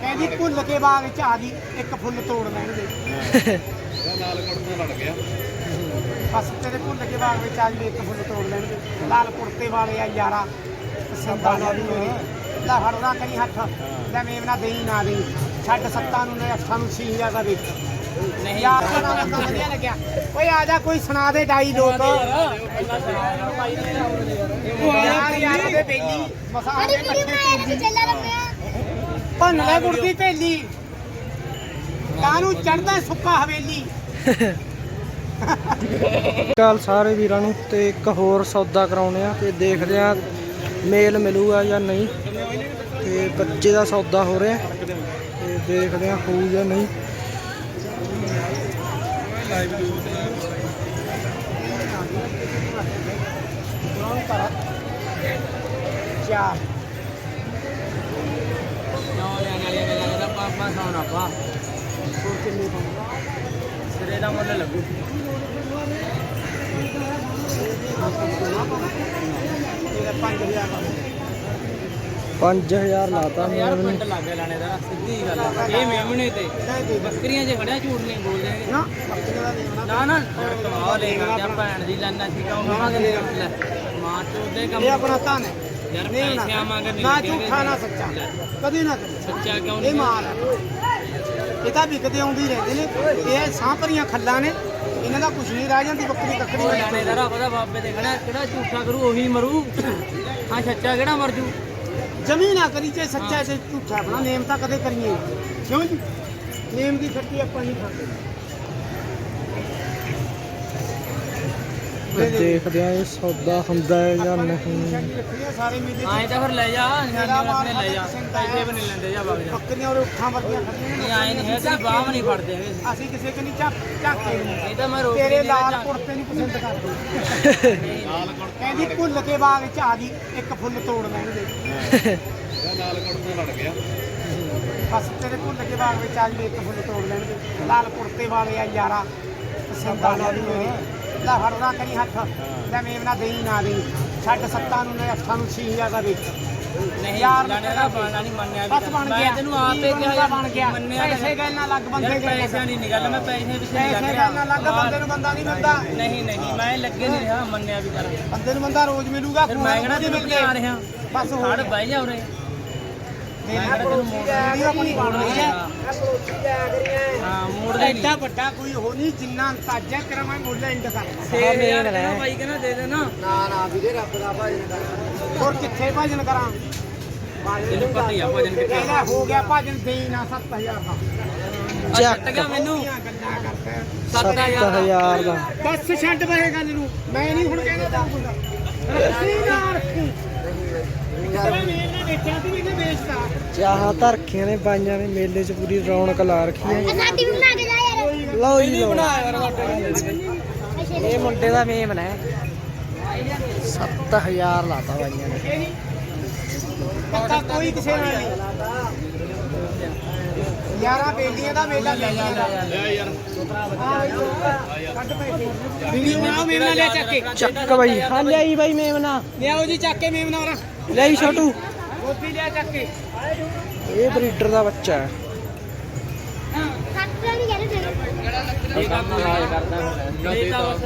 ਕਹਿੰਦੀ ਭੁੱਲ ਕੇ ਬਾਗ ਚ ਆ ਗਈ, ਇੱਕ ਫੁੱਲ ਤੋੜ ਲੈਣਗੇ। ਨਾਲ ਕੁੜਤਾ ਲੜ ਗਿਆ ਬਸ ਤੇਰੇ ਭੁੱਲ ਕੇ ਬਾਗ ਵਿੱਚ ਆ ਗਈ, ਇੱਕ ਫੁੱਲ ਤੋੜ ਲੈਣਗੇ। ਲਾਲ ਕੁੜਤੇ ਵਾਲੇ ਆ ਯਾਰਾ, ਪਸੰਦ ਆ ਗਿਆ ਵੀ ਮੇਰੇ ਲੈ ਹੜਦਾ ਕਰੀ ਹੱਥ। ਲੈ ਮੇਵਨਾ ਦੇਈ, ਨਾ ਦੇਈ। ਛੱਡ ਸੱਤਾਂ ਨੂੰ ਨੇ ਅੱਠਾਂ ਨੂੰ 6000 ਦਾ ਵੇਚ ਨਹੀਂ। ਯਾਰ ਦਾ ਬੰਦਾ ਵਧੀਆ ਲੱਗਿਆ। ਓਏ ਆ ਜਾ ਕੋਈ ਸੁਣਾ ਦੇ ਡਾਈ ਲੋਕ ਯਾਰ ਯਾਰ ਦੇ ਬੇਲੀ ਮਸਾ ਅਰੇ ਦੇ ਵੀਡੀਓ ਇਕੱਠੇ ਬਣਾਇਆ ਤੇ ਚੱਲਾ ਰੰਮਿਆ ਭੰਨ ਲੈ ਗੁਰਦੀ ਭੇਲੀ। ਕਾਨੂੰ ਚੜਦਾ ਸੁੱਕਾ ਹਵੇਲੀ। ਕਾਲ ਸਾਰੇ ਵੀਰਾਂ ਨੂੰ ਤੇ ਇੱਕ ਹੋਰ ਸੌਦਾ ਕਰਾਉਣੇ ਆ ਤੇ ਦੇਖਦੇ ਆ ਮੇਲ ਮਿਲੂਗਾ ਜਾਂ ਨਹੀਂ। ਤੇ ਬੱਚੇ ਦਾ ਸੌਦਾ ਹੋ ਰਿਹਾ ਤੇ ਦੇਖਦੇ ਆ ਹੋਊ ਜਾਂ ਨਹੀਂ। ਚਾਰ ਹੋਰ ਕਿੰਨੇ ਪਾਉਂਦਾ ਇਹਦਾ 5000 ਦਾ 5000 ਲਾਤਾ ਯਾਰ ਮੈਨੂੰ ਪਿੰਡ ਲੱਗੇ ਲਾਣੇ ਦਾ ਸਿੱਧੀ ਗੱਲ ਆ। ਇਹ ਮੇਮਣੇ ਤੇ। ਦੇ ਦੇ ਬੱਕਰੀਆਂ 'ਚ ਖੜਿਆ ਝੂਠ ਨਹੀਂ ਬੋਲਦੇ। ਨਾ ਦਾ ਨਾ ਨਾ ਕਮਾਲ ਲੈ ਗਿਆ ਭੈਣ ਦੀ ਲੈਣਾ ਸੀਗਾ ਉਹ ਮਾਂ ਦੇ ਲੈ। ਮਾਂ ਚੋਦੇ ਕੰਮ ਇਹ ਆਪਣਾ ਧਨ ਹੈ। ਯਾਰ ਨਹੀਂ ਨਾ ਪੈਸੇ ਆਵਾਂਗੇ ਨਹੀਂ ਨਾ ਝੂਠਾ ਨਾ ਸੱਚਾ। ਕਦੇ ਨਾ ਕਰੇ ਸੱਚਾ ਕਿਉਂ ਇਹ ਨਹੀਂ ਮਾਲ ਹੈ ਇਹ ਤਾਂ ਵਿਕਦੇ ਆਉਂਦੀ ਰਹਿੰਦੇ ਨੇ। ਇਹ ਸਾਂਪਰੀਆਂ ਖੱਲਾਂ ਨੇ। ਇਹਨਾਂ ਦਾ ਕੁਝ ਨਹੀਂ ਰਹਿ ਜਾਂਦੀ ਬੱਕਰੀ ਕੱਕੜੀ ਉਹ ਲਾਣੇ ਦਾ ਰੱਬ ਦਾ ਬਾਬੇ ਦੇ ਖੜਾ। ਕਿਹੜਾ ਝੂਠਾ ਕਰੂ ਉਹੀ ਮਰੂ। ਹਾਂ ਸੱਚਾ ਕਿਹੜਾ ਮਰ ਜੂ? ਜਮੀ ਨਾ ਕਰੀ ਜੇ ਸੱਚਾ ਤੇ ਝੂਠਾ ਆਪਣਾ, ਨੇਮ ਤਾਂ ਕਦੇ ਕਰੀਏ ਕਿਉਂ ਜੀ? ਨੇਮ ਦੀ ਖੱਟੀ ਆਪਾਂ ਨਹੀਂ ਖਾਂਦੇ। ਦੇਖਦੇ ਆ ਇਹ ਸੌਦਾ ਹੁੰਦਾ ਹੈ ਜਾਂ ਨਹੀਂ। ਆਏ ਤਾਂ ਫਿਰ ਲੈ ਜਾ ਨਿਸ਼ਾਨੀ ਆਪਣੇ ਲੈ ਜਾ। ਪੈਸੇ ਵੀ ਨਹੀਂ ਲੈਂਦੇ ਜਾ ਵਗ ਜਾ। ਬੱਕਰੀਆਂ ਉਹ ਉੱਠਾਂ ਵਰਗੀਆਂ ਖੱਟੀਆਂ ਨਹੀਂ ਆਏ ਨਹੀਂ ਹੈ ਤੇਰੀ ਬਾਹ ਵੀ ਨਹੀਂ ਫੜਦੇ ਹੈਗੇ ਅਸੀਂ ਕਿਸੇ ਕਿ ਨਹੀਂ ਝਾਕ ਝਾਕੇ ਨਹੀਂ ਇਹ ਤਾਂ ਮੈਂ ਰੋਕ ਤੇਰੇ ਲਾਲ ਕੁੜਤੇ ਨਹੀਂ ਪਸੰਦ ਕਰਦੇ। ਕਹਿੰਦੀ ਭੁੱਲ ਕੇ ਬਾਗ ਚ ਆ ਗਈ ਇੱਕ ਫੁੱਲ ਤੋੜ ਲੈਣਗੇ ਨਾਲ ਕੁੜਤਾ ਲੜ ਗਿਆ ਬਸ ਤੇਰੇ ਭੁੱਲ ਕੇ ਬਾਗ ਵਿੱਚ ਆ ਗਈ ਇੱਕ ਫੁੱਲ ਤੋੜ ਲੈਣਗੇ ਲਾਲ ਕੁੜਤੇ ਵਾਲੇ ਆ ਯਾਰਾ ਪਸੰਦ ਆ ਮੇਰੇ ਲੈ ਹੜਦਾ ਕਰੀ ਹੱਥ ਲੈ ਮੇਵਨਾ ਦੇਈ ਨਾ ਦੇਈ। ਛੱਡ ਸੱਤਾਂ ਨੂੰ ਨੇ ਅੱਠਾਂ ਨੂੰ 6000 ਦਾ ਵੇਚ। ਨਹੀਂ ਯਾਰ ਦਾ ਬਾਣਾ ਨਹੀਂ ਮੰਨਿਆ ਵੀ ਬਸ ਬਣ ਗਿਆ। ਤੈਨੂੰ ਆਪੇ ਕਿਹਾ ਬਣ ਗਿਆ। ਪੈਸੇ ਗੱਲ ਨਾਲ ਲੱਗ ਬੰਦੇ ਗਏ ਪੈਸਾ ਨਹੀਂ ਨਿਕਲਦਾ ਮੈਂ ਪੈਸੇ ਪਿੱਛੇ ਨਹੀਂ ਲੱਗ ਪੈਸੇ ਰਿਹਾ ਗੱਲ ਨਾਲ ਲੱਗ ਬੰਦੇ ਨੂੰ ਬੰਦਾ ਨਹੀਂ ਮਿਲਦਾ ਨਹੀਂ ਨਹੀਂ ਮੈਂ ਲੱਗੇ ਨਹੀਂ ਰਿਹਾ ਮੰਨਿਆ ਵੀ ਕਰ। ਬੰਦੇ ਨੂੰ ਬੰਦਾ ਰੋਜ਼ ਮਿਲੂਗਾ ਮੈਂ ਕਿਹੜਾ ਤੈਨੂੰ ਮਿਲਦੇ ਆ ਰਿਹਾ? ਬਸ ਹੋ ਹੜ ਬਹਿ ਜਾ ਉਰੇ। ਐਡਾ ਵੱਡਾ ਕੋਈ ਹੋ ਨਹੀਂ ਜਿੰਨਾ ਮੈਂ ਮੁੱਲ ਇੰਡ ਬਾਈ ਕਹਿੰਦਾ ਦੇ ਦੇ ਨਾ ਨਾ ਨਾ ਵੀਰੇ ਰੱਬ ਦਾ ਭਜਨ ਕਰ। ਹੋਰ ਕਿੱਥੇ ਭਜਨ ਕਰਾਂ? ਇਹਨੂੰ ਪਤਾ ਹੀ ਆ ਭਜਨ ਕਿੱਥੇ ਕਹਿੰਦਾ ਹੋ ਗਿਆ ਭਜਨ ਦੇਈ ਨਾ 7000 ਦਾ। ਆ ਛੱਟ ਗਿਆ ਮੈਨੂੰ। ਬਹੁਤੀਆਂ ਗੱਲਾਂ ਕਰਦਾ 7000 7000 ਦਾ। ਬਸ ਛੱਡ ਪਰੇ ਗੱਲ ਨੂੰ। ਮੈਂ ਨਹੀਂ ਹੁਣ ਕਹਿੰਦਾ ਤਾਂ ਹੁੰਦਾ ਰੱਖੀ ਨਾ ਰੱਖੀ ਤੇਰਾ ਮੇਲ ਨੇ ਵੇਚਿਆ ਸੀ ਇਹਨੇ ਵੇਚਤਾ ਚਾਹ ਧਰਖੀਆਂ ਨੇ ਬਾਈਆਂ ਨੇ ਮੇਲੇ 'ਚ ਪੂਰੀ ਰੌਣਕ ਲਾ ਰੱਖੀ ਹੈ। ਸਾਡੀ ਵੀ ਬਣਾ ਕੇ ਜਾ ਯਾਰ। ਲਓ ਜੀ ਲਓ। ਇਹ ਮੁੰਡੇ ਦਾ ਮੇਮ ਨੇ। 7000 ਲਾਤਾ ਬਾਈਆਂ ਨੇ। ਪੱਕਾ ਕੋਈ ਕਿਸੇ ਨਾਲ ਨਹੀਂ। ਯਾਰਾ ਬੇਲੀਆਂ ਦਾ ਮੇਲਾ ਲੈ ਜਾ ਲੈ ਯਾਰ ਕੱਢ ਪੈਸੇ। ਵੀਡੀਓ ਬਣਾਓ ਮੇਮ ਨਾਲ ਲਿਆ ਚੱਕ ਕੇ। ਚੱਕ ਬਾਈ। ਹਾਂ ਲਿਆਈ ਬਾਈ ਮੇਮਨਾ ਲਿਆਓ ਜੀ ਚੱਕ ਕੇ ਮੇਮ ਨਾਲ ਲਿਆਈ ਛੋਟੂ। ਗੋਪੀ ਲਿਆ ਚੱਕ ਕੇ। ਇਹ ਬਰੀਡਰ ਦਾ ਬੱਚਾ ਹੈ। ਕੱਟ ਨਹੀਂ ਕਹਿੰਦੇ ਤੇਰੇ ਇਹ ਕੰਮ ਲਾਜ ਕਰਦਾ ਇਹ ਤਾਂ ਬਸ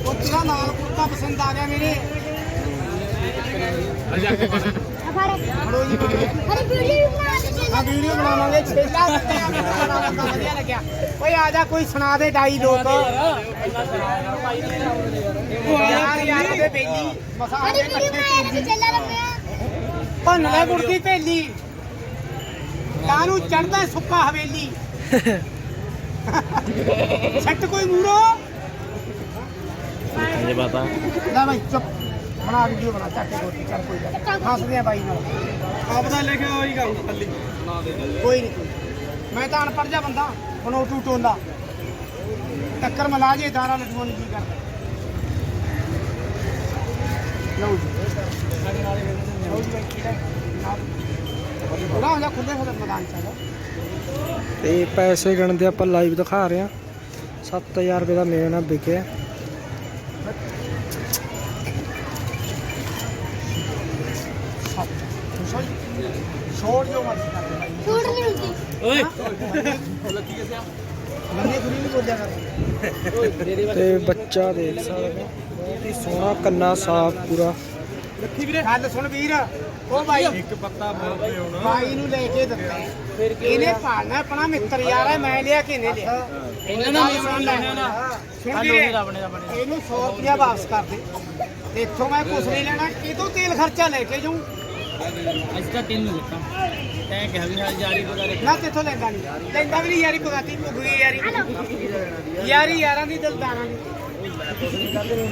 ਉਹ ਤੇਰਾ ਨਾਲ ਕੁੱਤਾ ਪਸੰਦ ਆ ਗਿਆ ਮੇਰੇ ਜੀ। ਵੀਡੀਓ ਬਣਾ ਕੇ ਚੱਲ ਆ ਵੀਡੀਓ ਬਣਾਵਾਂਗੇ ਛੇਲਾ ਆ ਵਧੀਆ ਲੱਗਿਆ। ਓਏ ਆ ਜਾ ਕੋਈ ਸੁਣਾ ਦੇ ਡਾਈ ਲੋਕ। ਯਾਰ ਯਾਰ ਦੇ ਬੇਲੀ ਮਸਾ ਅਰੇ ਦੇ ਵੀਡੀਓ ਬਣਾਇਆ ਤੇ ਚੱਲਾ ਰੰਮਿਆ ਭੰਨ ਲੈ ਗੁਰਦੀ ਭੇਲੀ ਕਾਨੂੰ ਚੜਦਾ ਸੁੱਕਾ ਹਵੇਲੀ। ਛੱਟ ਕੋਈ ਮੂਰੋ? ਇਹ ਬਤਾ। ਲੈ ਭਾਈ ਚੁੱਪ। ਬਣਾ ਵੀਡੀਓ ਬਣਾ ਚੱਕ ਕੇ ਗੋਟੀ ਚੱਲ ਕੋਈ ਗੱਲ। ਹੱਸਦੇ ਆ ਬਾਈ ਨਾਲ। ਆਪਦਾ ਲਿਖਿਆ ਹੋਈ ਗੱਲ ਖਾਲੀ ਕੋਈ ਨਹੀਂ। ਮੈਂ ਤਾਂ ਅਨਪੜ੍ਹ ਜਿਹਾ ਬੰਦਾ ਹੁਣ ਉਹ ਟੂ ਟੋਂਦਾ ਟੱਕਰ ਮਲਾ ਜੇ ਦਾਰਾ ਲੱਡੂਆਂ ਨੂੰ ਕੀ ਕਰਦਾ? ਲਓ ਜੀ। ਲਓ ਜੀ ਬਾਈ ਕਿਹੜਾ ਥੋੜਾ ਹੋ ਜਾ ਖੁੱਲੇ ਹੋ ਮੈਦਾਨ ਚ ਆ ਜਾ ਤੇ ਪੈਸੇ ਗਣਦੇ ਆਪਾਂ ਲਾਈਵ ਦਿਖਾ ਰਹੇ ਹਾਂ। 7000 ਰੁਪਏ ਦਾ ਮੇਮਨਾ ਵਿਕਿਆ। ਛੂਟ ਨਹੀਂ ਹੁੰਦੀ ਓਏ। ਮੰਨੇ ਥੋੜੀ ਨਹੀਂ ਬੋਲਿਆ ਕਰ ਤੇ ਬੱਚਾ ਦੇਖ ਸਕਦੇ ਹੋ। ਬਹੁਤ ਹੀ ਸੋਹਣਾ ਕੰਨਾ ਸਾਫ਼ ਪੂਰਾ। ਰੱਖੀ ਵੀਰੇ। ਗੱਲ ਸੁਣ ਵੀਰ। ਉਹ ਬਾਈ ਇੱਕ ਪੱਤਾ ਬੋਲਦੇ ਹੁਣ। ਬਾਈ ਨੂੰ ਲੈ ਕੇ ਦਿੱਤਾ। ਇਹਨੇ ਪਾਲਣਾ ਆਪਣਾ ਮਿੱਤਰ ਯਾਰ ਹੈ ਮੈਂ ਲਿਆ ਕਿ ਇਹਨੇ ਲਿਆ। ਇਹਨਾਂ ਦਾ ਵੀ ਸੁਣ ਲੈਣਾ ਨਾ ਸੁਣ ਵੀਰੇ ਨੇ ਨੇ ਇਹਨੂੰ 100 ਰੁਪਇਆ ਵਾਪਸ ਕਰ ਦੇ। ਤੇ ਇੱਥੋਂ ਮੈਂ ਕੁਛ ਨਹੀਂ ਲੈਣਾ ਕਿਤੋਂ ਤੇਲ ਖਰਚਾ ਲੈ ਕੇ ਜਾਊਂ। ਅੱਜ ਤਾਂ ਤੈਨੂੰ ਦਿੱਤਾ ਤੈਂ। ਕਿਹਾ ਵੀ ਹਾਂ ਜਾਰੀ ਬਗਾ ਦੇ ਨਾ ਤੇਥੋਂ ਲੈਂਦਾ ਨਹੀਂ ਲੈਂਦਾ ਵੀ ਨਹੀਂ ਯਾਰੀ ਪਗਾਤੀ ਪੁੱਗ ਗਈ ਯਾਰੀ। ਯਾਰੀ ਯਾਰਾਂ ਦੀ ਦਿਲਦਾਰਾਂ ਦੀ।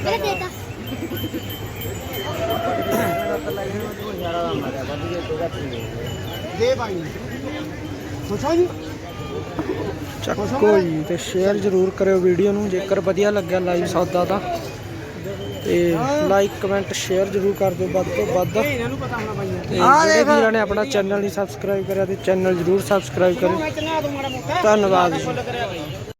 ਇਹ ਦੇਤਾ ਦੇ ਬਾਈ ਨੂੰ ਪੁੱਛੋ ਜੀ। ਚੱਕੋ ਜੀ ਤੇ ਸ਼ੇਅਰ ਜ਼ਰੂਰ ਕਰਿਓ ਵੀਡੀਓ ਨੂੰ ਜੇਕਰ ਵਧੀਆ ਲੱਗਿਆ ਲਾਈਵ ਸੌਦਾ ਤਾਂ। ਤੇ ਲਾਈਕ ਕਮੈਂਟ ਸ਼ੇਅਰ ਜ਼ਰੂਰ ਕਰ ਦਿਓ ਵੱਧ ਤੋਂ ਵੱਧ। ਇਹ ਇਹਨਾਂ ਨੂੰ ਪਤਾ ਹੋਣਾ ਜਿਹੜੇ ਵੀਰਾਂ ਨੇ ਆਪਣਾ ਚੈਨਲ ਨਹੀਂ ਸਬਸਕ੍ਰਾਈਬ ਕਰਿਆ ਤੇ ਚੈਨਲ ਜ਼ਰੂਰ ਸਬਸਕ੍ਰਾਈਬ ਮੋਟਾ। ਧੰਨਵਾਦ ਜੀ।